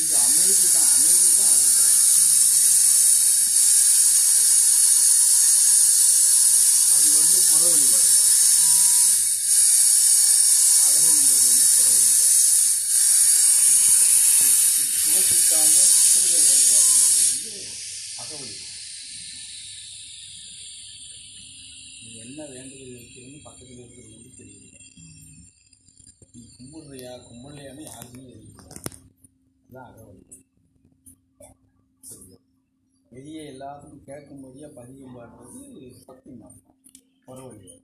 இது அமைதி தான் அமைதி தான் அதுதான். அது வந்து புற வழிபாடு அழகுன்றது வந்து புற வழிபாடு சிவசித்தாந்த சித்திரங்கள் வழிபாடுங்கிறது வந்து அக வழிபாடு என்ன வேண்டுதல் இருக்கிறதுன்னு பக்கத்தில் இருக்கிறது வந்து தெரியல நீ கும்பிடுறியா கும்பிடலையான்னு யாருக்குமே தெரியல அதான் அக வழிபாடு சரியா? வெளியே எல்லாத்துக்கும் கேட்கும்படியாக பதியம் பாடுறது பக்தி மார்க்கம் புற வழிபாடு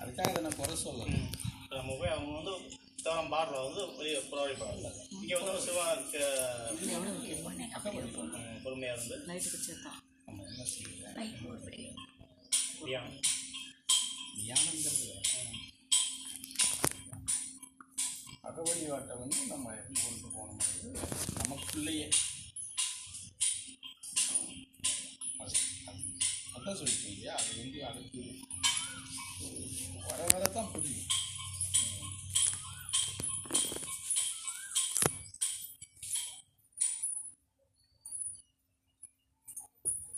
அதுக்காக அதை நான் குறை சொல்லலை. நம்ம போய் அவங்க வந்து தவறம் பாடுறது வந்து பெரிய புறவழி பாடல. இங்கே வந்து சிவன் பொறுமையாக இருந்து. அக வழிபாட்டை வந்து நம்ம எப்படி கொண்டு போகணுங்கிறது நமக்குள்ளேயே. அது அதான் சொல்லிட்டேன் இல்லையா? அது வந்து அதுக்கு வர வர தான் புரியும்.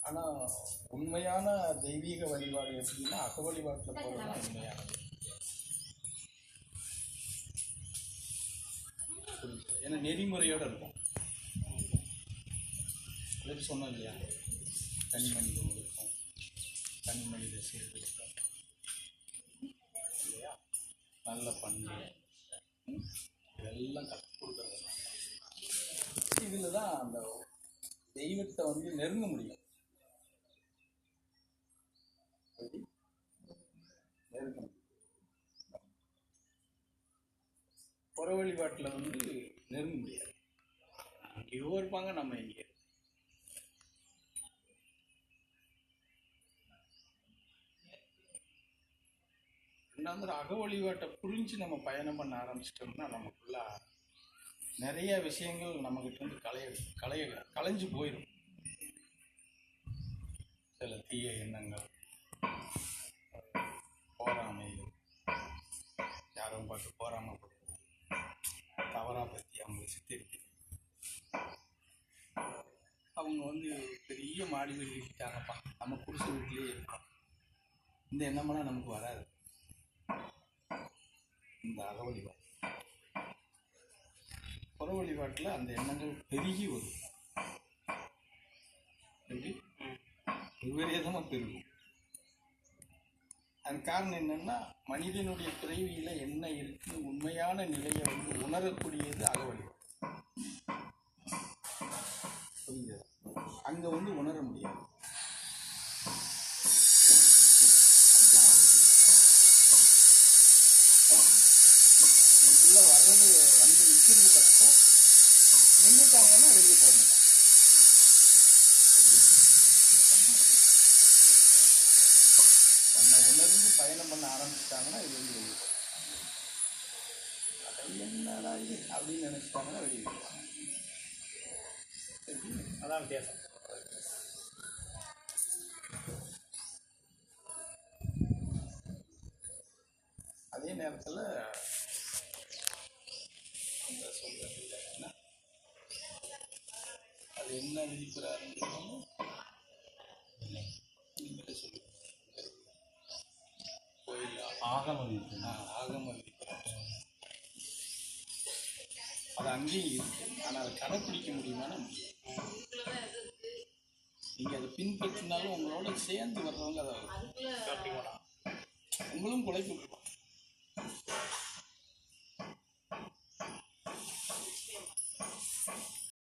ஆனால் உண்மையான தெய்வீக வழிபாடு எப்படின்னா அக வழிபாட்டில் போகிறது உண்மையானது. ஏன்னா நெறிமுறையோடு இருக்கும். அதுக்கு சொன்னோம் இல்லையா? தனி மனித ஒழுக்கம் தனி மனித சீர்திருத்தம் இல்லையா? நல்ல பண்பு. இதெல்லாம் கற்றுக் கொடுக்குறது இதில் தான் அந்த தெய்வத்தை வந்து நெருங்க முடியும். நெருங்க முடியும். புற வழிபாட்டில் வந்து எங்கேயோ இருப்பாங்க நம்ம இங்கே ரெண்டாவது அக வழிபாட்டை புரிஞ்சு நம்ம பயணம் பண்ண ஆரம்பிச்சிட்டோம்னா நமக்குள்ள நிறைய விஷயங்கள் நம்மகிட்ட இருந்து களைய களைய களைஞ்சு போயிடும் சில தீய எண்ணங்கள் போராமை யாரும் பார்த்து போராமல் தவறாக பற்றி அவங்களை சித்தரிக்கிறது. அவங்க வந்து பெரிய மாடி வீடு கட்டிட்டாங்கப்பா நம்ம குடிசை வீட்டிலேயே இருக்கோம். இந்த எண்ணமெல்லாம் நமக்கு வராது. இந்த அக புற வழிபாட்டில் அந்த எண்ணங்கள் பெருகி வரும். எப்படி? விபரீதமாக பெருகும். அதன் காரணம் என்னன்னா மனிதனுடைய பிறவியில் என்ன இருக்குன்னு உண்மையான நிலையை வந்து உணரக்கூடியது அக அங்கே வந்து உணர முடியாது. அதுதான் வர்றது வந்து நிற்கிறது கஷ்டம் நின்றுட்டாங்கன்னா வெளியே போக மாட்டாங்க தன்னை உணர்ந்து பயணம் பண்ண ஆரம்பிச்சிட்டாங்கன்னா இது வந்து வெளியே போகும் என்னடா இது? அப்படின்னு நினச்சிட்டாங்கன்னா வெளியே போவாங்க அதான் வித்தியாசம். அதே நேரத்தில் அந்த என்ன? அது என்ன விதிக்கிறாருன்னு நீங்களே சொல்லுங்க. கோயில் ஆகம விதி ஆ, ஆகம விதிக்கிறார் அது அங்கேயும் இருக்கு. ஆனால் அதை கடைப்பிடிக்க முடியுமானா முடியும் நீங்கள் அதை பின்பற்றினாலும் உங்களோட சேர்ந்து வர்றவங்க அதை உங்களும் குலைப்பு இருக்கும்